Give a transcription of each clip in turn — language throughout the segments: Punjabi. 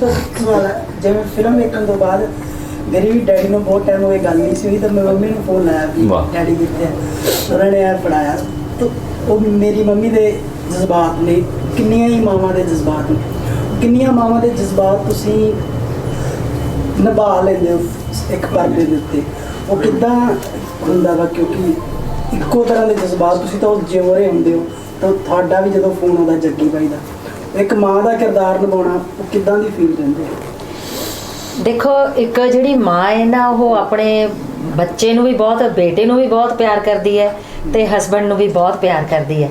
ਤਾਂ ਸਵਾਲ ਹੈ। ਜਿਵੇਂ ਫਿਲਮ ਵੇਖਣ ਤੋਂ ਬਾਅਦ ਮੇਰੀ ਵੀ ਡੈਡੀ ਨੂੰ ਬਹੁਤ ਟਾਈਮ ਹੋ ਗਿਆ ਗੱਲ ਨਹੀਂ ਸੀ ਹੋਈ ਤਾਂ ਮੈਂ ਮੰਮੀ ਨੂੰ ਫੋਨ ਲਾਇਆ ਵੀ ਵਾਹ। ਡੈਡੀ ਕਿੱਥੇ ਉਹਨਾਂ ਨੇ ਯਾਰ ਪੜਾਇਆ ਤਾਂ ਉਹ ਮੇਰੀ ਮੰਮੀ ਦੇ ਜਜ਼ਬਾਤ ਨੇ ਕਿੰਨੀਆਂ ਹੀ ਮਾਵਾਂ ਦੇ ਜਜ਼ਬਾਤ ਨੇ। ਕਿੰਨੀਆਂ ਮਾਵਾਂ ਦੇ ਜਜ਼ਬਾਤ ਤੁਸੀਂ ਨਿਭਾ ਲੈਂਦੇ ਹੋ ਇੱਕ ਪਰਦੇ ਦੇ ਉੱਤੇ। ਉਹ ਕਿੱਦਾਂ ਹੁੰਦਾ ਵਾ? ਕਿਉਂਕਿ ਇੱਕੋ ਤਰ੍ਹਾਂ ਦੇ ਜਜ਼ਬਾਤ ਤੁਸੀਂ ਤਾਂ ਉਹ ਜਿਉ ਰਹੇ ਹੁੰਦੇ ਹੋ ਤਾਂ ਤੁਹਾਡਾ ਵੀ ਜਦੋਂ ਫੋਨ ਆਉਂਦਾ ਜੱਗੀ ਬਾਈ ਦਾ। ਇੱਕ ਮਾਂ ਦਾ ਕਿਰਦਾਰ ਨਿਭਾਉਣਾ ਕਿੱਦਾਂ ਦੀ ਫੀਲ ਰਹਿੰਦੀ ਹੈ? ਦੇਖੋ, ਇੱਕ ਜਿਹੜੀ ਮਾਂ ਹੈ ਨਾ, ਉਹ ਆਪਣੇ ਬੱਚੇ ਨੂੰ ਵੀ ਬਹੁਤ, ਬੇਟੇ ਨੂੰ ਵੀ ਬਹੁਤ ਪਿਆਰ ਕਰਦੀ ਹੈ ਤੇ ਹਸਬੰਡ ਨੂੰ ਵੀ ਬਹੁਤ ਪਿਆਰ ਕਰਦੀ ਹੈ।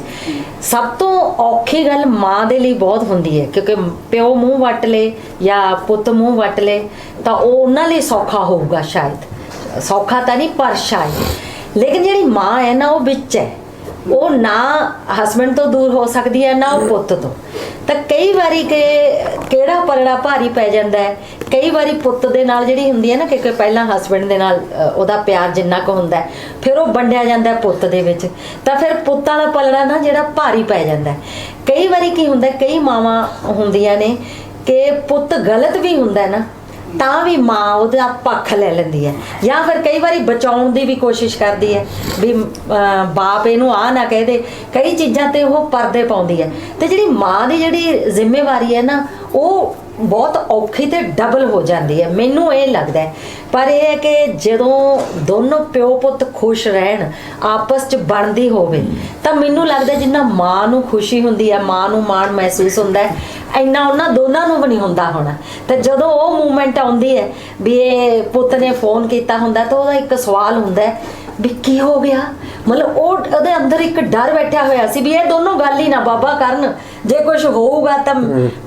ਸਭ ਤੋਂ ਔਖੀ ਗੱਲ ਮਾਂ ਦੇ ਲਈ ਬਹੁਤ ਹੁੰਦੀ ਹੈ, ਕਿਉਂਕਿ ਪਿਓ ਮੂੰਹ ਵੱਟ ਲੇ ਜਾਂ ਪੁੱਤ ਮੂੰਹ ਵੱਟ ਲੇ, ਤਾਂ ਉਹ ਉਹਨਾਂ ਲਈ ਸੌਖਾ ਹੋਊਗਾ ਸ਼ਾਇਦ। ਸੌਖਾ ਤਾਂ ਨਹੀਂ, ਪਰ ਸ਼ਾਇਦ। ਲੇਕਿਨ ਜਿਹੜੀ ਮਾਂ ਹੈ ਨਾ, ਉਹ ਵਿੱਚ ਹੈ। ਉਹ ਨਾ ਹਸਬੰਡ ਤੋਂ ਦੂਰ ਹੋ ਸਕਦੀ ਹੈ ਨਾ ਪੁੱਤ ਤੋਂ। ਤਾਂ ਕਈ ਵਾਰੀ ਕਿ ਕਿਹੜਾ ਪਲੜਾ ਭਾਰੀ ਪੈ ਜਾਂਦਾ ਹੈ? ਕਈ ਵਾਰੀ ਪੁੱਤ ਦੇ ਨਾਲ ਜਿਹੜੀ ਹੁੰਦੀ ਹੈ ਨਾ ਕਿ ਕਿ ਪਹਿਲਾਂ ਹਸਬੰਡ ਦੇ ਨਾਲ ਉਹਦਾ ਪਿਆਰ ਜਿੰਨਾ ਕੁ ਹੁੰਦਾ ਫਿਰ ਉਹ ਵੰਡਿਆ ਜਾਂਦਾ ਪੁੱਤ ਦੇ ਵਿੱਚ। ਤਾਂ ਫਿਰ ਪੁੱਤਾਂ ਦਾ ਪਲੜਾ ਨਾ ਜਿਹੜਾ ਭਾਰੀ ਪੈ ਜਾਂਦਾ। ਕਈ ਵਾਰੀ ਕੀ ਹੁੰਦਾ ਕਈ ਮਾਵਾਂ ਹੁੰਦੀਆਂ ਨੇ ਕਿ ਪੁੱਤ ਗਲਤ ਵੀ ਹੁੰਦਾ ਨਾ ਤਾਂ ਵੀ ਮਾਂ ਉਹਦਾ ਪੱਖ ਲੈ ਲੈਂਦੀ ਹੈ। ਜਾਂ ਫਿਰ ਕਈ ਵਾਰੀ ਬਚਾਉਣ ਦੀ ਵੀ ਕੋਸ਼ਿਸ਼ ਕਰਦੀ ਹੈ ਵੀ ਅਹ, ਬਾਪ ਇਹਨੂੰ ਆ ਨਾ ਕਹਿ ਦੇ। ਕਈ ਚੀਜ਼ਾਂ ਤੇ ਉਹ ਪਰਦੇ ਪਾਉਂਦੀ ਹੈ। ਤੇ ਜਿਹੜੀ ਮਾਂ ਦੀ ਜਿਹੜੀ ਜ਼ਿੰਮੇਵਾਰੀ ਹੈ ਨਾ ਉਹ ਬਹੁਤ ਔਖੀ ਤੇ ਡਬਲ ਹੋ ਜਾਂਦੀ ਹੈ। ਮੈਨੂੰ ਇਹ ਲੱਗਦਾ ਹੈ। ਪਰ ਇਹ ਹੈ ਕਿ ਜਦੋਂ ਦੋਨੋਂ ਪਿਓ ਪੁੱਤ ਖੁਸ਼ ਰਹਿਣ, ਆਪਸ ਚ ਬਣਦੀ ਹੋਵੇ, ਤਾਂ ਮੈਨੂੰ ਲੱਗਦਾ ਜਿੰਨਾ ਮਾਂ ਨੂੰ ਖੁਸ਼ੀ ਹੁੰਦੀ ਹੈ, ਮਾਂ ਨੂੰ ਮਾਣ ਮਹਿਸੂਸ ਹੁੰਦਾ ਹੈ, ਇੰਨਾ ਉਹਨਾਂ ਦੋਨਾਂ ਨੂੰ ਵੀ ਨਹੀਂ ਹੁੰਦਾ ਹੋਣਾ। ਤੇ ਜਦੋਂ ਉਹ ਮੂਮੈਂਟ ਆਉਂਦੀ ਹੈ ਵੀ ਇਹ ਪੁੱਤ ਨੇ ਫੋਨ ਕੀਤਾ ਹੁੰਦਾ, ਤਾਂ ਉਹਦਾ ਇੱਕ ਸਵਾਲ ਹੁੰਦਾ ਹੈ ਵੀ ਕੀ ਹੋ ਗਿਆ? ਮਤਲਬ ਉਹ ਉਹਦੇ ਅੰਦਰ ਇੱਕ ਡਰ ਬੈਠਿਆ ਹੋਇਆ ਸੀ ਵੀ ਇਹ ਦੋਨੋਂ ਗੱਲ ਹੀ ਨਾ ਬਾਬਾ ਕਰਨ। ਜੇ ਕੁਝ ਹੋਊਗਾ ਤਾਂ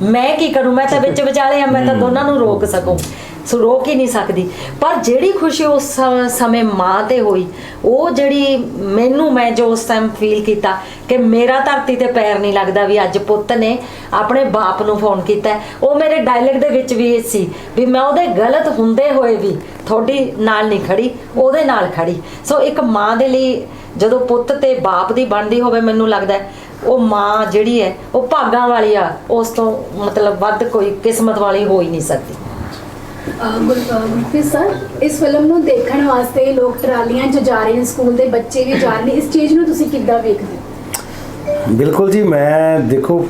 ਮੈਂ ਕੀ ਕਰੂੰ? ਮੈਂ ਤਾਂ ਵਿੱਚ ਵਿਚਾਲੇ ਆ ਮੈਂ ਤਾਂ ਦੋਨਾਂ ਨੂੰ ਰੋਕ ਸਕੂੰ। ਸੋ ਰੋਕ ਹੀ ਨਹੀਂ ਸਕਦੀ। ਪਰ ਜਿਹੜੀ ਖੁਸ਼ੀ ਉਸ ਸਮ- ਮਾਂ ਤੇ ਹੋਈ ਉਹ ਜਿਹੜੀ ਮੈਨੂੰ ਮੈਂ ਜੋ ਉਸ ਟਾਈਮ ਫੀਲ ਕੀਤਾ ਕਿ ਮੇਰਾ ਧਰਤੀ ਤੇ ਪੈਰ ਨਹੀਂ ਲੱਗਦਾ ਵੀ ਅੱਜ ਪੁੱਤ ਨੇ ਆਪਣੇ ਬਾਪ ਨੂੰ ਫੋਨ ਕੀਤਾ। ਉਹ ਮੇਰੇ ਡਾਇਲੌਗ ਦੇ ਵਿੱਚ ਵੀ ਸੀ ਵੀ ਮੈਂ ਉਹਦੇ ਗਲਤ ਹੁੰਦੇ ਹੋਏ ਵੀ ਤੁਹਾਡੀ ਨਾਲ ਨਹੀਂ ਖੜੀ ਉਹਦੇ ਨਾਲ ਖੜੀ। ਸੋ ਇੱਕ ਮਾਂ ਦੇ ਲਈ ਜਦੋਂ ਪੁੱਤ ਤੇ ਬਾਪ ਦੀ ਬਣਦੀ ਹੋਵੇ ਮੈਨੂੰ ਲੱਗਦਾ ਉਹ ਮਾਂ ਜਿਹੜੀ ਹੈ ਉਹ ਭਾਗਾਂ ਵਾਲੀ ਆ ਉਸ ਤੋਂ ਮਤਲਬ ਵੱਧ ਕੋਈ ਕਿਸਮਤ ਵਾਲੀ ਹੋ ਹੀ ਨਹੀਂ ਸਕਦੀ। ਅਹ ਗੁਰ- ਅਹ ਗੁਰਪ੍ਰੀਤ ਸਰ ਇਸ ਫਿਲਮ ਨੂੰ ਦੇਖਣ ਵਾਸਤੇ ਲੋਕ ਟਰਾਲੀਆਂ 'ਚ ਜਾ ਰਹੇ ਨੇ ਸਕੂਲ ਦੇ ਬੱਚੇ ਵੀ ਜਾ ਰਹੇ ਨੇ ਇਸ ਚੀਜ਼ ਨੂੰ ਤੁਸੀਂ ਕਿੱਦਾਂ ਵੇਖਦੇ ਹੋ? ਬਿਲਕੁਲ ਜੀ ਮੈਂ ਦੇਖੋ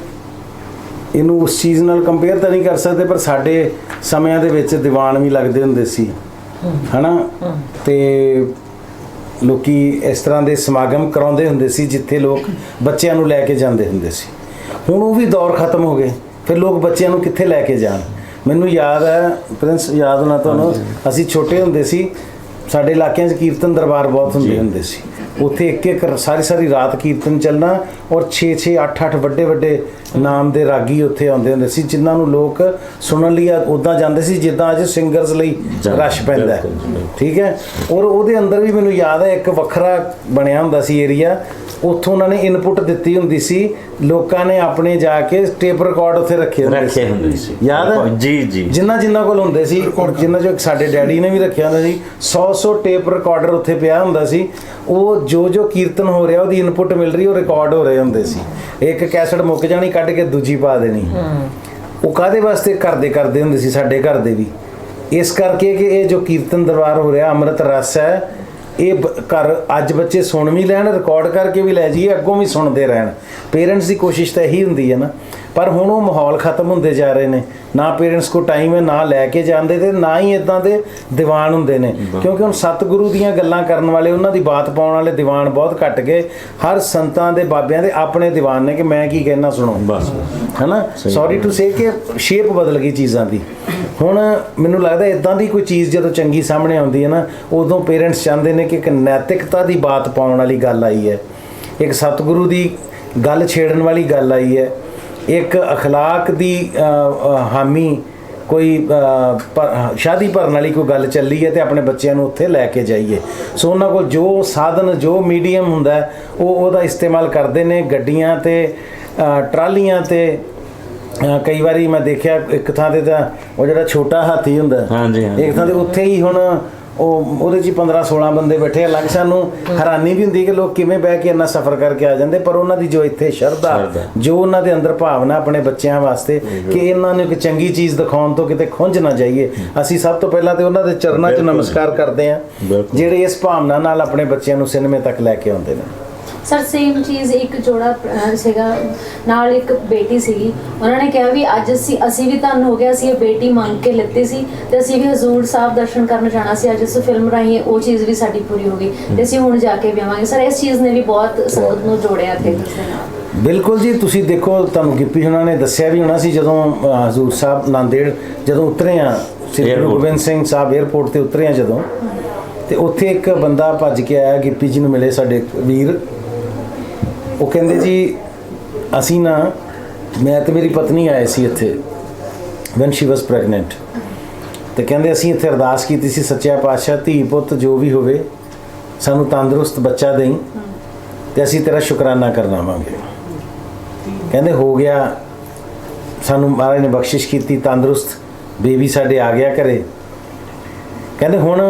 ਇਹਨੂੰ ਉਸ ਚੀਜ਼ ਨਾਲ ਕੰਪੇਅਰ ਤਾਂ ਨਹੀਂ ਕਰ ਸਕਦੇ ਪਰ ਸਾਡੇ ਸਮਿਆਂ ਦੇ ਵਿੱਚ ਦੀਵਾਨ ਵੀ ਲੱਗਦੇ ਹੁੰਦੇ ਸੀ। ਹਨਾ? ਤੇ ਲੋਕੀ ਇਸ ਤਰ੍ਹਾਂ ਦੇ ਸਮਾਗਮ ਕਰਾਉਂਦੇ ਹੁੰਦੇ ਸੀ ਜਿੱਥੇ ਲੋਕ ਬੱਚਿਆਂ ਨੂੰ ਲੈ ਕੇ ਜਾਂਦੇ ਹੁੰਦੇ ਸੀ। ਹੁਣ ਉਹ ਵੀ ਦੌਰ ਖਤਮ ਹੋ ਗਏ। ਫਿਰ ਲੋਕ ਬੱਚਿਆਂ ਨੂੰ ਕਿੱਥੇ ਲੈ ਕੇ ਜਾਣ? ਮੈਨੂੰ ਯਾਦ ਹੈ ਪ੍ਰਿੰਸ ਯਾਦ ਹੋਣਾ ਤੁਹਾਨੂੰ ਅਸੀਂ ਛੋਟੇ ਹੁੰਦੇ ਸੀ ਸਾਡੇ ਇਲਾਕਿਆਂ 'ਚ ਕੀਰਤਨ ਦਰਬਾਰ ਬਹੁਤ ਹੁੰਦੇ ਹੁੰਦੇ ਸੀ। ਉੱਥੇ ਇੱਕ ਇੱਕ ਸਾਰੀ ਸਾਰੀ ਰਾਤ ਕੀਰਤਨ ਚੱਲਣਾ ਔਰ 6 6 8 8 ਵੱਡੇ ਵੱਡੇ ਨਾਮ ਦੇ ਰਾਗੀ ਉੱਥੇ ਆਉਂਦੇ ਹੁੰਦੇ ਸੀ ਜਿਨ੍ਹਾਂ ਨੂੰ ਲੋਕ ਸੁਣਨ ਲਈ ਉਦਾਂ ਜਾਂਦੇ ਸੀ ਜਿੱਦਾਂ ਅੱਜ ਸਿੰਗਰਸ ਲਈ ਰਸ਼ ਪੈਂਦਾ। ਠੀਕ ਹੈ ਔਰ ਉਹਦੇ ਅੰਦਰ ਵੀ ਮੈਨੂੰ ਯਾਦ ਹੈ ਇੱਕ ਵੱਖਰਾ ਬਣਿਆ ਹੁੰਦਾ ਸੀ ਏਰੀਆ ਉੱਥੋਂ ਉਹਨਾਂ ਨੇ ਇਨਪੁਟ ਦਿੱਤੀ ਹੁੰਦੀ ਸੀ ਲੋਕਾਂ ਨੇ ਆਪਣੇ ਜਾ ਕੇ ਟੇਪ ਰਿਕਾਰਡ ਉੱਥੇ ਰੱਖੇ ਹੁੰਦੇ ਰੱਖੇ ਹੁੰਦੇ ਸੀ। ਯਾਦ ਹੈ? ਜੀ ਜੀ। ਜਿੰਨਾ ਜਿੰਨਾ ਕੋਲ ਹੁੰਦੇ ਸੀ ਜਿੰਨਾ ਜੋ ਸਾਡੇ ਡੈਡੀ ਨੇ ਵੀ ਰੱਖਿਆ ਹੁੰਦਾ ਸੀ 100 100 ਟੇਪ ਰਿਕਾਰਡਰ ਉੱਥੇ ਪਿਆ ਹੁੰਦਾ ਸੀ। ਉਹ ਜੋ ਜੋ ਕੀਰਤਨ ਹੋ ਰਿਹਾ ਉਹਦੀ ਇਨਪੁਟ ਮਿਲ ਰਹੀ ਉਹ ਰਿਕਾਰਡ ਹੋ ਰਹੇ ਹੁੰਦੇ ਸੀ। ਇੱਕ ਕੈਸਟ ਮੁੱਕ ਜਾਣੀ ਕੱਢ ਕੇ ਦੂਜੀ ਪਾ ਦੇਣੀ। ਉਹ ਕਾਦੇ ਵਾਸਤੇ? ਕਰਦੇ ਕਰਦੇ ਹੁੰਦੇ ਸੀ ਸਾਡੇ ਘਰ ਦੇ ਵੀ। ਇਸ ਕਰਕੇ ਕਿ ਇਹ ਜੋ ਕੀਰਤਨ ਦਰਬਾਰ ਹੋ ਰਿਹਾ ਅੰਮ੍ਰਿਤ ਰਸ ਹੈ ਇਹ ਘਰ ਅੱਜ ਬੱਚੇ ਸੁਣ ਵੀ ਲੈਣ ਰਿਕਾਰਡ ਕਰਕੇ ਵੀ ਲੈ ਜਾਈਏ ਅੱਗੋਂ ਵੀ ਸੁਣਦੇ ਰਹਿਣ। ਪੇਰੈਂਟਸ ਦੀ ਕੋਸ਼ਿਸ਼ ਤਾਂ ਇਹੀ ਹੁੰਦੀ ਹੈ ਨਾ। ਪਰ ਹੁਣ ਉਹ ਮਾਹੌਲ ਖਤਮ ਹੁੰਦੇ ਜਾ ਰਹੇ ਨੇ। ਨਾ ਪੇਰੈਂਟਸ ਕੋ ਟਾਈਮ ਹੈ ਨਾ ਲੈ ਕੇ ਜਾਂਦੇ ਤੇ ਨਾ ਹੀ ਇਦਾਂ ਦੇ ਦੀਵਾਨ ਹੁੰਦੇ ਨੇ। ਕਿਉਂਕਿ ਹੁਣ ਸਤਿਗੁਰੂ ਦੀਆਂ ਗੱਲਾਂ ਕਰਨ ਵਾਲੇ ਉਹਨਾਂ ਦੀ ਬਾਤ ਪਾਉਣ ਵਾਲੇ ਦੀਵਾਨ ਬਹੁਤ ਘਟ ਗਏ। ਹਰ ਸੰਤਾਂ ਦੇ ਬਾਬਿਆਂ ਦੇ ਆਪਣੇ ਦੀਵਾਨ ਨੇ ਕਿ ਮੈਂ ਕੀ ਕਹਿਣਾ ਸੁਣੋ ਬਸ ਹਨਾ? ਸੌਰੀ ਟੂ ਸੇ ਕਿ ਸ਼ੇਪ ਬਦਲ ਗਈ ਚੀਜ਼ਾਂ ਦੀ। ਹੁਣ ਮੈਨੂੰ ਲੱਗਦਾ ਇਦਾਂ ਦੀ ਕੋਈ ਚੀਜ਼ ਜਦੋਂ ਚੰਗੀ ਸਾਹਮਣੇ ਆਉਂਦੀ ਹੈ ਨਾ, ਉਦੋਂ ਪੇਰੈਂਟਸ ਚਾਹੁੰਦੇ ਨੇ ਕਿ ਇੱਕ ਨੈਤਿਕਤਾ ਦੀ ਬਾਤ ਪਾਉਣ ਵਾਲੀ ਗੱਲ ਆਈ ਹੈ। ਇੱਕ ਸਤਿਗੁਰੂ ਦੀ ਗੱਲ ਛੇੜਨ ਵਾਲੀ ਗੱਲ ਆਈ ਹੈ। ਇੱਕ ਅਖਲਾਕ ਦੀ ਹਾਮੀ ਕੋਈ ਸ਼ਾਦੀ ਭਰਨ ਵਾਲੀ ਕੋਈ ਗੱਲ ਚੱਲੀ ਹੈ ਤੇ ਆਪਣੇ ਬੱਚਿਆਂ ਨੂੰ ਉੱਥੇ ਲੈ ਕੇ ਜਾਈਏ। ਸੋ ਉਹਨਾਂ ਕੋਲ ਜੋ ਸਾਧਨ, ਜੋ ਮੀਡੀਅਮ ਹੁੰਦਾ ਉਹ ਉਹਦਾ ਇਸਤੇਮਾਲ ਕਰਦੇ ਨੇ ਗੱਡੀਆਂ ਤੇ ਟਰਾਲੀਆਂ ਤੇ ਕਈ ਵਾਰੀ ਮੈਂ ਦੇਖਿਆ ਇੱਕ ਥਾਂ ਤੇ ਤਾਂ ਉਹ ਜਿਹੜਾ ਛੋਟਾ ਹਾਥੀ ਹੁੰਦਾ ਹਾਂਜੀ, ਹਾਂਜੀ। ਇੱਕ ਥਾਂ ਤੇ ਉੱਥੇ ਹੀ ਹੁਣ ਉਹ ਉਹਦੇ 'ਚ 15 16 ਬੰਦੇ ਬੈਠੇ ਅਲੱਗ ਸਾਨੂੰ ਹੈਰਾਨੀ ਵੀ ਹੁੰਦੀ ਕਿ ਲੋਕ ਕਿਵੇਂ ਬਹਿ ਕੇ ਇੰਨਾ ਸਫ਼ਰ ਕਰਕੇ ਆ ਜਾਂਦੇ ਪਰ ਉਹਨਾਂ ਦੀ ਜੋ ਇੱਥੇ ਸ਼ਰਧਾ। ਜੋ ਉਹਨਾਂ ਦੇ ਅੰਦਰ ਭਾਵਨਾ ਆਪਣੇ ਬੱਚਿਆਂ ਵਾਸਤੇ ਕਿ ਇਹਨਾਂ ਨੂੰ ਇੱਕ ਚੰਗੀ ਚੀਜ਼ ਦਿਖਾਉਣ ਤੋਂ ਕਿਤੇ ਖੁੰਝ ਨਾ ਜਾਈਏ ਅਸੀਂ ਸਭ ਤੋਂ ਪਹਿਲਾਂ ਤੇ ਉਹਨਾਂ ਦੇ ਚਰਨਾਂ 'ਚ। ਨਮਸਕਾਰ ਕਰਦੇ ਹਾਂ। ਜਿਹੜੇ ਇਸ ਭਾਵਨਾ ਨਾਲ ਆਪਣੇ ਬੱਚਿਆਂ ਨੂੰ ਸਿਨੇਮੇ ਤੱਕ ਲੈ ਕੇ ਆਉਂਦੇ ਨੇ ਸਰ ਸੇਮ ਚੀਜ਼ ਇੱਕ ਜੋੜਾ ਅਹ, ਸੀਗਾ ਨਾਲ ਇੱਕ ਬੇਟੀ ਸੀਗੀ। ਉਹਨਾਂ ਨੇ ਕਿਹਾ ਵੀ ਅੱਜ ਅਸੀਂ ਅਸੀਂ ਵੀ ਧੰਨ ਹੋ ਗਿਆ ਅਸੀਂ ਇਹ ਬੇਟੀ ਮੰਗ ਕੇ ਲਿੱਤੀ ਸੀ ਤੇ ਅਸੀਂ ਵੀ ਹਜ਼ੂਰ ਸਾਹਿਬ ਦਰਸ਼ਨ ਕਰਨ ਜਾਣਾ ਸੀ। ਅੱਜ ਇਸ ਫਿਲਮ ਰਾਹੀਂ ਉਹ ਚੀਜ਼ ਵੀ ਸਾਡੀ ਪੂਰੀ ਹੋ ਗਈ ਤੇ ਅਸੀਂ ਹੁਣ ਜਾ ਕੇ ਵਿਆਹਾਂਗੇ। ਸਰ ਇਸ ਚੀਜ਼ ਨੇ ਵੀ ਬਹੁਤ ਸੰਗਤ ਨੂੰ ਜੋੜਿਆ ਦੇ ਨਾਲ ਬਿਲਕੁਲ ਜੀ ਤੁਸੀਂ ਦੇਖੋ ਤੁਹਾਨੂੰ ਗਿੱਪੀ ਹੁਣਾਂ ਨੇ ਦੱਸਿਆ ਵੀ ਹੋਣਾ ਸੀ ਜਦੋਂ ਅ, ਹਜ਼ੂਰ ਸਾਹਿਬ ਨਾਂਦੇੜ ਜਦੋਂ ਉਤਰੇ ਆ ਸ੍ਰੀ ਗੁਰੂ Airport। ਗੋਬਿੰਦ ਸਿੰਘ ਸਾਹਿਬ 에ਅਰਪੋਰਟ ਤੇ ਉਤਰੇ ਆ ਜਦੋਂ ਤੇ ਉੱਥੇ ਇੱਕ ਬੰਦਾ ਭੱਜ ਕੇ ਆਇਆ ਗਿੱਪੀ ਜੀ ਨੂੰ ਮਿਲੇ ਸਾਡੇ ਵੀਰ। ਉਹ ਕਹਿੰਦੇ ਜੀ, ਅਸੀਂ ਨਾ, ਮੈਂ ਤੇ ਮੇਰੀ ਪਤਨੀ ਆਏ ਸੀ ਇੱਥੇ ਵੈਨ ਸ਼ੀ ਵਾਸ ਪ੍ਰੈਗਨੈਂਟ ਤੇ ਕਹਿੰਦੇ ਅਸੀਂ ਇੱਥੇ ਅਰਦਾਸ ਕੀਤੀ ਸੀ, ਸੱਚਿਆ ਪਾਤਸ਼ਾਹ, ਧੀ ਪੁੱਤ ਜੋ ਵੀ ਹੋਵੇ, ਸਾਨੂੰ ਤੰਦਰੁਸਤ ਬੱਚਾ ਦੇਈ, ਤੇ ਅਸੀਂ ਤੇਰਾ ਸ਼ੁਕਰਾਨਾ ਕਰਨਾਵਾਂਗੇ ਕਹਿੰਦੇ ਹੋ ਗਿਆ, ਸਾਨੂੰ ਮਹਾਰਾਜ ਨੇ ਬਖਸ਼ਿਸ਼ ਕੀਤੀ, ਤੰਦਰੁਸਤ ਬੇਬੀ ਸਾਡੇ ਆ ਗਿਆ ਘਰੇ। ਕਹਿੰਦੇ ਹੁਣ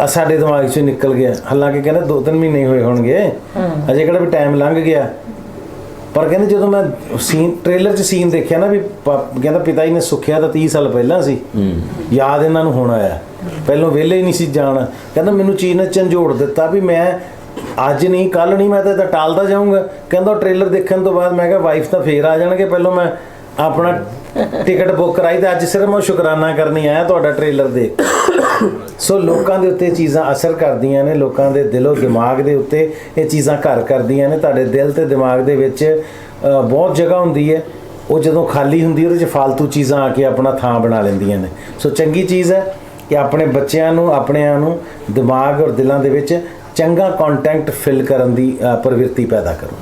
ਆ ਸਾਡੇ ਦਿਮਾਗ ਚੋਂ ਨਿਕਲ ਗਿਆ। ਹਾਲਾਂਕਿ ਕਹਿੰਦੇ ਦੋ ਤਿੰਨ ਮਹੀਨੇ ਹੀ ਹੋਏ ਹੋਣਗੇ। ਅਜੇ ਕਿਹੜਾ ਵੀ ਟਾਈਮ ਲੰਘ ਗਿਆ। ਪਰ ਕਹਿੰਦੇ ਜਦੋਂ ਮੈਂ ਸੀਨ ਟ੍ਰੇਲਰ 'ਚ ਸੀਨ ਦੇਖਿਆ ਨਾ ਵੀ ਕਹਿੰਦਾ ਪਿਤਾ ਜੀ ਨੇ ਸੁੱਖਿਆ ਤਾਂ 30 ਸਾਲ ਪਹਿਲਾਂ ਸੀ। ਯਾਦ ਇਹਨਾਂ ਨੂੰ ਹੁਣ ਆਇਆ। ਪਹਿਲਾਂ ਵਿਹਲੇ ਹੀ ਨਹੀਂ ਸੀ ਜਾਣ। ਕਹਿੰਦਾ ਮੈਨੂੰ ਚੀਜ਼ ਨੇ ਝੰਜੋੜ ਦਿੱਤਾ ਵੀ ਮੈਂ ਅੱਜ ਨਹੀਂ ਕੱਲ ਨਹੀਂ ਮੈਂ ਤਾਂ ਟਾਲਦਾ ਜਾਊਂਗਾ। ਕਹਿੰਦਾ ਟ੍ਰੇਲਰ ਦੇਖਣ ਤੋਂ ਬਾਅਦ ਮੈਂ ਕਿਹਾ ਵਾਈਫ ਤਾਂ ਫੇਰ ਆ ਜਾਣਗੇ। ਪਹਿਲਾਂ ਮੈਂ ਆਪਣਾ ਟਿਕਟ ਬੁੱਕ ਕਰਾਈ ਤੇ ਅੱਜ ਸਿਰਫ ਮੈਂ ਸ਼ੁਕਰਾਨਾ ਕਰਨੀ ਆਇਆ ਤੁਹਾਡਾ ਟ੍ਰੇਲਰ ਦੇਖ ਸੋ ਲੋਕਾਂ ਦੇ ਉੱਤੇ ਇਹ ਚੀਜ਼ਾਂ ਅਸਰ ਕਰਦੀਆਂ ਨੇ, ਲੋਕਾਂ ਦੇ ਦਿਲੋਂ ਦਿਮਾਗ ਦੇ ਉੱਤੇ ਇਹ ਚੀਜ਼ਾਂ ਘਰ ਕਰਦੀਆਂ ਨੇ। ਤੁਹਾਡੇ ਦਿਲ ਤੇ ਦਿਮਾਗ ਦੇ ਵਿੱਚ ਬਹੁਤ ਜਗ੍ਹਾ ਹੁੰਦੀ ਹੈ। ਉਹ ਜਦੋਂ ਖਾਲੀ ਹੁੰਦੀ, ਉਹਦੇ 'ਚ ਫालतू ਚੀਜ਼ਾਂ ਆ ਕੇ ਆਪਣਾ ਥਾਂ ਬਣਾ ਲੈਂਦੀਆਂ ਨੇ। ਸੋ ਚੰਗੀ ਚੀਜ਼ ਹੈ ਕਿ ਆਪਣੇ ਬੱਚਿਆਂ ਨੂੰ, ਆਪਣਿਆਂ ਨੂੰ ਦਿਮਾਗ ਔਰ ਦਿਲਾਂ ਦੇ ਵਿੱਚ ਚੰਗਾ ਕੰਟੈਂਟ ਫਿਲ ਕਰਨ ਦੀ ਪ੍ਰਵਿਰਤੀ ਪੈਦਾ ਕਰੋ।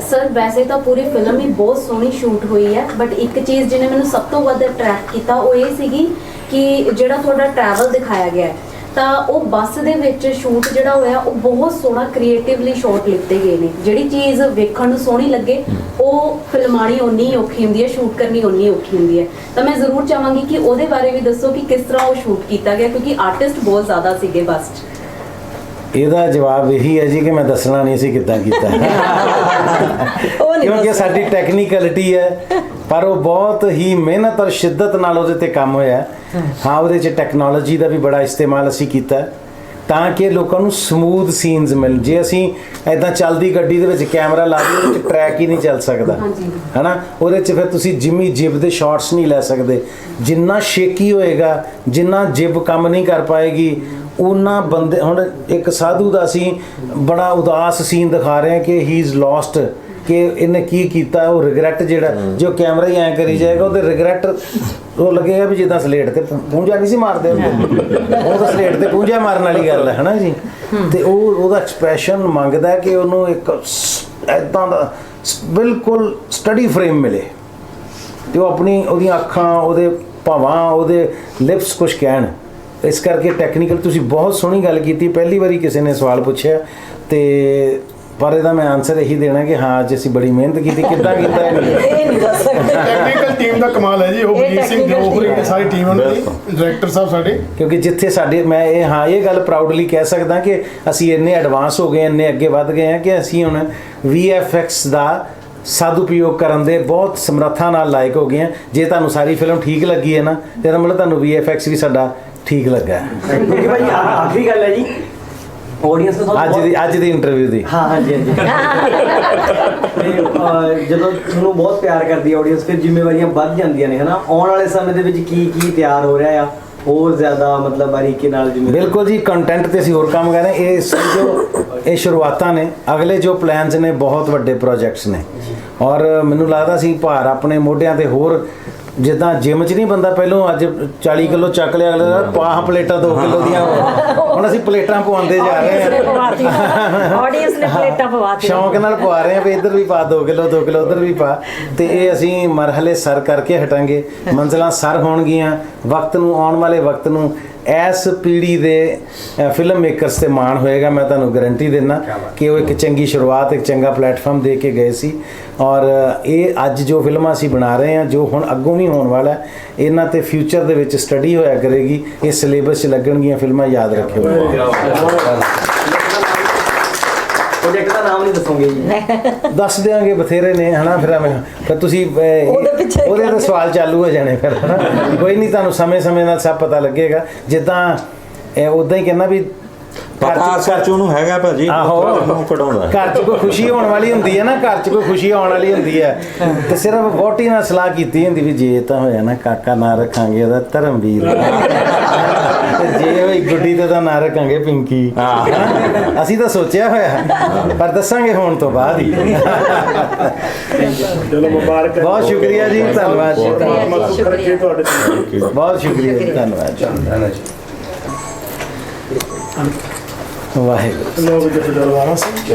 ਸਰ, ਵੈਸੇ ਤਾਂ ਪੂਰੀ ਫਿਲਮ ਹੀ ਬਹੁਤ ਸੋਹਣੀ ਸ਼ੂਟ ਹੋਈ ਹੈ ਬਟ ਇੱਕ ਚੀਜ਼ ਜਿਹਨੇ ਮੈਨੂੰ ਸਭ ਤੋਂ ਵੱਧ ਅਟਰੈਕਟ ਕੀਤਾ ਉਹ ਇਹ ਸੀਗੀ ਕਿ ਜਿਹੜਾ ਤੁਹਾਡਾ ਟਰੈਵਲ ਦਿਖਾਇਆ ਗਿਆ ਹੈ, ਤਾਂ ਉਹ ਬੱਸ ਦੇ ਵਿੱਚ ਸ਼ੂਟ ਜਿਹੜਾ ਹੋਇਆ, ਉਹ ਬਹੁਤ ਸੋਹਣਾ ਕ੍ਰੀਏਟਿਵਲੀ ਸ਼ਾਟ ਲਿੱਤੇ ਗਏ ਨੇ। ਜਿਹੜੀ ਚੀਜ਼ ਵੇਖਣ ਨੂੰ ਸੋਹਣੀ ਲੱਗੇ, ਉਹ ਫਿਲਮਾਣੀ ਓਨੀ ਔਖੀ ਹੁੰਦੀ ਹੈ ਸ਼ੂਟ ਕਰਨੀ ਓਨੀ ਔਖੀ ਹੁੰਦੀ ਹੈ। ਤਾਂ ਮੈਂ ਜ਼ਰੂਰ ਚਾਹਾਂਗੀ ਕਿ ਉਹਦੇ ਬਾਰੇ ਵੀ ਦੱਸੋ ਕਿ ਕਿਸ ਤਰ੍ਹਾਂ ਉਹ ਸ਼ੂਟ ਕੀਤਾ ਗਿਆ, ਕਿਉਂਕਿ ਆਰਟਿਸਟ ਬਹੁਤ ਜ਼ਿਆਦਾ ਸੀਗੇ ਬੱਸ 'ਚ। ਇਹਦਾ ਜਵਾਬ ਇਹੀ ਹੈ ਜੀ ਕਿ ਮੈਂ ਦੱਸਣਾ ਨਹੀਂ ਸੀ ਕਿੱਦਾਂ ਕੀਤਾ। ਕਿਉਂਕਿ ਸਾਡੀ ਟੈਕਨੀਕਲਿਟੀ ਹੈ ਪਰ ਉਹ ਬਹੁਤ ਹੀ ਮਿਹਨਤ ਔਰ ਸ਼ਿੱਦਤ ਨਾਲ ਉਹਦੇ ਤੇ ਕੰਮ ਹੋਇਆ ਹਾਂ। ਉਹਦੇ ਚ ਟੈਕਨੋਲੋਜੀ ਦਾ ਵੀ ਬੜਾ ਇਸਤੇਮਾਲ ਅਸੀਂ ਕੀਤਾ ਤਾਂ ਕਿ ਲੋਕਾਂ ਨੂੰ ਸਮੂਥ ਸੀਨਸ ਮਿਲ ਜੇ। ਅਸੀਂ ਐਦਾਂ ਚੱਲਦੀ ਗੱਡੀ ਦੇ ਵਿੱਚ ਕੈਮਰਾ ਲਾ ਉਹਦੇ ਵਿੱਚ ਟਰੈਕ ਹੀ ਨਹੀਂ ਚੱਲ ਸਕਦਾ। ਹਨਾ? ਉਹਦੇ ਚ ਫਿਰ ਤੁਸੀਂ ਜਿਮੀ ਜਿਬ ਦੇ ਸ਼ਾਟਸ ਨਹੀਂ ਲੈ ਸਕਦੇ। ਜਿੰਨਾ ਸ਼ੇਕੀ ਹੋਏਗਾ ਜਿੰਨਾ ਜਿਬ ਕੰਮ ਨਹੀਂ ਕਰ ਪਾਏਗੀ ਉਹਨਾਂ ਬੰਦੇ, ਹੁਣ ਇੱਕ ਸਾਧੂ ਦਾ ਅਸੀਂ ਬੜਾ ਉਦਾਸ ਸੀਨ ਦਿਖਾ ਰਹੇ ਹਾਂ ਕਿ ਹੀ ਇਜ਼ ਲੋਸਟ ਕਿ ਇਹਨੇ ਕੀ ਕੀਤਾ, ਉਹ ਰਿਗਰੈਟ ਜਿਹੜਾ, ਜੋ ਕੈਮਰਾ ਹੀ ਐਂ ਕਰੀ ਜਾਏਗਾ, ਉਹਦੇ ਰਿਗਰੈਟ ਉਹ ਲੱਗੇਗਾ ਵੀ ਜਿੱਦਾਂ ਸਲੇਟ ਤੇ ਪੁ- ਪੂੰਝਾ ਨਹੀਂ ਸੀ ਮਾਰਦੇ ਹੁੰਦੇ ਉਹ ਤਾਂ ਸਲੇਟ ਤੇ ਪੂੰਝਾ ਮਾਰਨ ਵਾਲੀ ਗੱਲ ਹੈ, ਹਨਾ ਜੀ? ਤੇ ਉਹ, ਉਹਦਾ ਐਕਸਪ੍ਰੈਸ਼ਨ ਮੰਗਦਾ ਕਿ ਉਹਨੂੰ ਇੱਕ ਐਦਾਂ ਦਾ ਬਿਲਕੁਲ ਸਟੱਡੀ ਫਰੇਮ ਮਿਲੇ। ਤੇ ਉਹ ਆਪਣੀ, ਉਹਦੀਆਂ ਅੱਖਾਂ, ਉਹਦੇ ਭਾਵਾਂ, ਉਹਦੇ ਲਿਪਸ ਕੁਝ ਕਹਿਣ। ਇਸ ਕਰਕੇ ਟੈਕਨੀਕਲ ਤੁਸੀਂ ਬਹੁਤ ਸੋਹਣੀ ਗੱਲ ਕੀਤੀ। ਪਹਿਲੀ ਵਾਰੀ ਕਿਸੇ ਨੇ ਸਵਾਲ ਪੁੱਛਿਆ ਤੇ ਪਰ ਇਹਦਾ ਮੈਂ ਆਨਸਰ ਇਹੀ ਦੇਣਾ ਕਿ ਹਾਂ ਅੱਜ ਅਸੀਂ ਬੜੀ ਮਿਹਨਤ ਕੀਤੀ। ਕਿੱਦਾਂ ਕੀਤਾ? ਇਹ ਨਹੀਂ ਇਹ ਨਹੀਂ ਦੱਸ ਸਕਦੇ। ਟੈਕਨੀਕਲ ਟੀਮ ਦਾ ਕਮਾਲ ਹੈ ਜੀ ਉਹ ਬਲਜੀਤ ਸਿੰਘ ਜੋਹਰੀ ਹੈ। ਸਾਰੀ ਟੀਮ ਉਹਨਾਂ ਦੀ ਡਾਇਰੈਕਟਰ ਸਾਹਿਬ ਸਾਡੇ। ਕਿਉਂਕਿ ਜਿੱਥੇ ਸਾਡੇ ਮੈਂ ਇਹ ਹਾਂ ਇਹ ਗੱਲ ਪ੍ਰਾਊਡਲੀ ਕਹਿ ਸਕਦਾ ਕਿ ਅਸੀਂ ਇੰਨੇ ਐਡਵਾਂਸ ਹੋ ਗਏ ਇੰਨੇ ਅੱਗੇ ਵੱਧ ਗਏ ਹਾਂ ਕਿ ਅਸੀਂ ਹੁਣ VFX ਦਾ ਸਦਉਪਯੋਗ ਕਰਨ ਦੇ ਬਹੁਤ ਸਮਰੱਥਾ ਨਾਲ ਲਾਇਕ ਹੋ ਗਏ ਹਾਂ। ਜੇ ਤੁਹਾਨੂੰ ਸਾਰੀ ਫਿਲਮ ਠੀਕ ਲੱਗੀ ਹੈ ਨਾ ਤੇ ਇਹਦਾ ਮਤਲਬ ਤੁਹਾਨੂੰ VFX ਵੀ ਸਾਡਾ ਠੀਕ ਲੱਗਾ। ਕਿਉਂਕਿ ਭਾਈ ਆਖਰੀ ਗੱਲ ਹੈ ਜੀ। ਆਡੀਅנס ਨੂੰ ਅੱਜ ਦੀ ਅੱਜ ਦੀ ਇੰਟਰਵਿਊ ਦੀ। ਹਾਂ ਹਾਂ ਜੀ ਹਾਂ ਜੀ ਜਦੋਂ ਤੁਹਾਨੂੰ ਬਹੁਤ ਪਿਆਰ ਕਰਦੀ ਆਡੀਅנס ਫਿਰ ਜ਼ਿੰਮੇਵਾਰੀਆਂ ਵੱਧ ਜਾਂਦੀਆਂ ਨੇ ਹਨਾ? ਆਉਣ ਵਾਲੇ ਸਮੇਂ ਦੇ ਵਿੱਚ ਕੀ ਕੀ ਤਿਆਰ ਹੋ ਰਿਹਾ ਆ? ਹੋਰ ਜ਼ਿਆਦਾ ਮਤਲਬ ਬਾਰੀਕੀ ਨਾਲ ਜ਼ਿੰਮੇਵਾਰੀ ਬਿਲਕੁਲ ਜੀ ਕੰਟੈਂਟ ਤੇ ਅਸੀਂ ਹੋਰ ਕੰਮ ਕਰ ਰਹੇ ਇਹ ਸਮਝੋ ਇਹ ਸ਼ੁਰੂਆਤਾਂ ਨੇ। ਅਗਲੇ ਜੋ ਪਲਾਨਸ ਨੇ ਬਹੁਤ ਵੱਡੇ ਪ੍ਰੋਜੈਕਟਸ ਨੇ। ਔਰ ਮੈਨੂੰ ਲੱਗਦਾ ਸੀ ਭਾਰ ਆਪਣੇ ਮੋਢਿਆਂ ਤੇ ਹੋਰ ਜਿੱਦਾਂ ਜਿਮ 'ਚ ਨਹੀਂ ਬੰਦਾ ਪਹਿਲੋਂ ਅੱਜ 40 ਕਿਲੋ ਚੱਕ ਲਿਆ ਅਗਲੇ ਦਾ ਪਾਹ ਪਲੇਟਾਂ 2 ਕਿਲੋ ਦੀਆਂ। ਹੁਣ ਅਸੀਂ ਪਲੇਟਾਂ ਪਵਾਉਂਦੇ ਜਾ ਰਹੇ ਹਾਂ। ਆਡੀਅנס ਨੇ ਪਲੇਟਾਂ ਪਵਾਤੀ ਸ਼ੌਂਕ ਨਾਲ ਪਵਾ ਰਹੇ ਹਾਂ ਵੀ ਇੱਧਰ ਵੀ ਪਾ 2 ਕਿਲੋ 2 ਕਿਲੋ ਉੱਧਰ ਵੀ ਪਾ। ਤੇ ਇਹ ਅਸੀਂ ਮਰਹਲੇ ਸਰ ਕਰਕੇ ਹਟਾਂਗੇ। ਮੰਜ਼ਲਾਂ ਸਰ ਹੋਣਗੀਆਂ। ਵਕਤ ਨੂੰ ਆਉਣ ਵਾਲੇ ਵਕਤ ਨੂੰ ਇਸ ਪੀੜ੍ਹੀ ਦੇ ਫਿਲਮ ਮੇਕਰਸ ਤੇ ਮਾਣ ਹੋਏਗਾ ਮੈਂ ਤੁਹਾਨੂੰ ਗਾਰੰਟੀ ਦਿੰਦਾ ਕਿ ਉਹ ਇੱਕ ਚੰਗੀ ਸ਼ੁਰੂਆਤ ਇੱਕ ਚੰਗਾ ਪਲੇਟਫਾਰਮ ਦੇ ਕੇ ਗਏ ਸੀ। ਔਰ ਇਹ ਅੱਜ ਜੋ ਫਿਲਮਾਂ ਅਸੀਂ ਬਣਾ ਰਹੇ ਹਾਂ ਜੋ ਹੁਣ ਅੱਗੋਂ ਨਹੀਂ ਹੋਣ ਵਾਲਾ ਇਹਨਾਂ ਤੇ ਫਿਊਚਰ ਦੇ ਵਿੱਚ ਸਟੱਡੀ ਹੋਇਆ ਕਰੇਗੀ ਇਹ ਸਿਲੇਬਸ 'ਚ ਲੱਗਣਗੀਆਂ ਫਿਲਮਾਂ ਯਾਦ ਰੱਖਿਓ। ਪ੍ਰੋਜੈਕਟ ਦਾ ਨਾਮ ਨਹੀਂ ਦੱਸੋਗੇ ਜੀ। ਦੱਸ ਦਿਆਂਗੇ ਬਥੇਰੇ ਨੇ ਹਨਾ ਫਿਰ ਐਵੇਂ। ਫਿਰ ਤੁਸੀਂ ਉਹਦੇ ਪਿੱਛੇ ਉਹਦੇ ਤੇ ਸਵਾਲ ਚਾਲੂ ਹੋ ਜਾਣੇ ਫਿਰ ਹਨਾ। ਕੋਈ ਨਹੀਂ ਤੁਹਾਨੂੰ ਸਮੇਂ-ਸਮੇਂ ਨਾਲ ਸਭ ਪਤਾ ਲੱਗੇਗਾ। ਜਿੱਦਾਂ ਉਦਾਂ ਹੀ ਕਹਿੰਦਾ ਵੀ ਘਰ 'ਚ- ਪਤਾ ਸੱਚ ਉਹਨੂੰ ਹੈਗਾ ਭਾਜੀ ਮੂੰਹ ਕਢਾਉਂਦਾ। ਘਰ 'ਚ ਕੋਈ ਖੁਸ਼ੀ ਹੋਣ ਵਾਲੀ ਹੁੰਦੀ ਹੈ ਨਾ ਘਰ 'ਚ ਕੋਈ ਖੁਸ਼ੀ ਆਉਣ ਵਾਲੀ ਹੁੰਦੀ ਹੈ। ਤੇ ਸਿਰਫ ਵੋਟੀ ਨਾਲ ਸਲਾਹ ਕੀਤੀ ਹੁੰਦੀ ਵੀ ਜੇ ਤਾਂ ਹੋਇਆ ਨਾ ਕਾਕਾ ਨਾਂ ਰੱਖਾਂਗੇ ਉਹਦਾ ਧਰਮਵੀਰ। ਗੁੱਡੀ ਤੇ ਤਾਂ ਨਾਂ ਰੱਖਾਂਗੇ ਪਿੰਕੀ। ਹੈਨਾ? ਅਸੀਂ ਤਾਂ ਸੋਚਿਆ ਹੋਇਆ। ਪਰ ਦੱਸਾਂਗੇ ਹੋਣ ਤੋਂ ਬਾਅਦ ਹੀ। ਚਲੋ ਮੁਬਾਰਕ। ਹੈ ਬਹੁਤ ਸ਼ੁਕਰੀਆ ਜੀ ਧੰਨਵਾਦ ਤੇ। ਬਹੁਤ ਸ਼ੁਕਰੀਆ ਜੀ ਧੰਨਵਾਦ ਜੀ। ਵਾਹਿਗੁਰੂ। ਲੋਕ ਜਿੱਥੇ ਦਰਬਾਰਾ ਸਿੰਘ